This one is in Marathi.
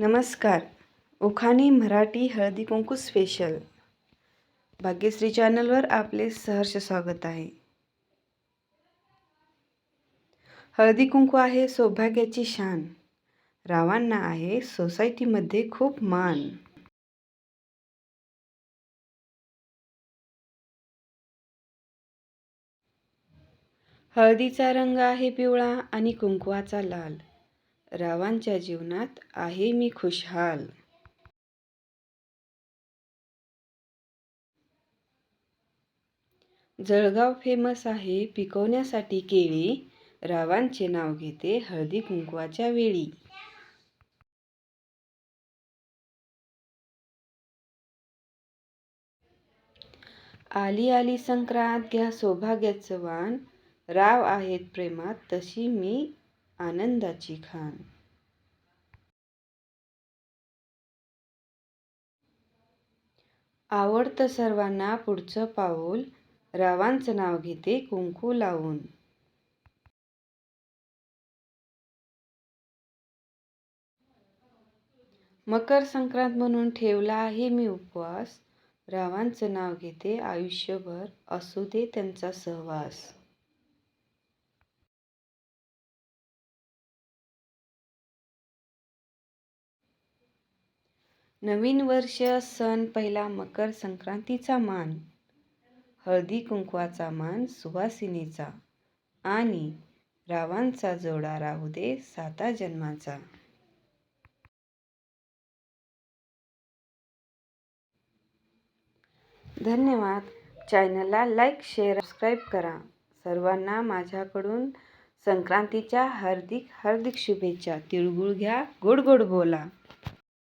नमस्कार. उखाणी मराठी हळदी कुंकू स्पेशल भाग्यश्री चॅनलवर आपले सहर्ष स्वागत आहे. हळदी कुंकू आहे सौभाग्याची शान. रावांना आहे सोसायटीमध्ये खूप मान. हळदीचा रंग आहे पिवळा आणि कुंकवाचा लाल. रावांच्या जीवनात आहे मी खुशहाल. जळगाव फेमस आहे पिकवण्यासाठी केळी. रावांचे नाव घेते हळदी कुंकवाच्या वेळी. आली आली संक्रांत घ्या सौभाग्याचं वाण. राव आहेत प्रेमात तशी मी आनंदाची खान आवडतं सर्वांना पुढचं पाऊल रावांचं नाव घेते कुंकू लावून. मकर संक्रांत म्हणून ठेवला आहे मी उपवास रावांचं नाव घेते आयुष्यभर असू दे त्यांचा सहवास. नवीन वर्ष सण पहिला मकर संक्रांतीचा मान. हळदी कुंकवाचा मान सुवासिनीचा आणि रावांचा जोडा राहू दे साता जन्माचा. धन्यवाद. चॅनलला लाईक शेअर सबस्क्राईब करा. सर्वांना माझ्याकडून संक्रांतीच्या हार्दिक हार्दिक शुभेच्छा. तिळगुळ घ्या गोड गोड बोला.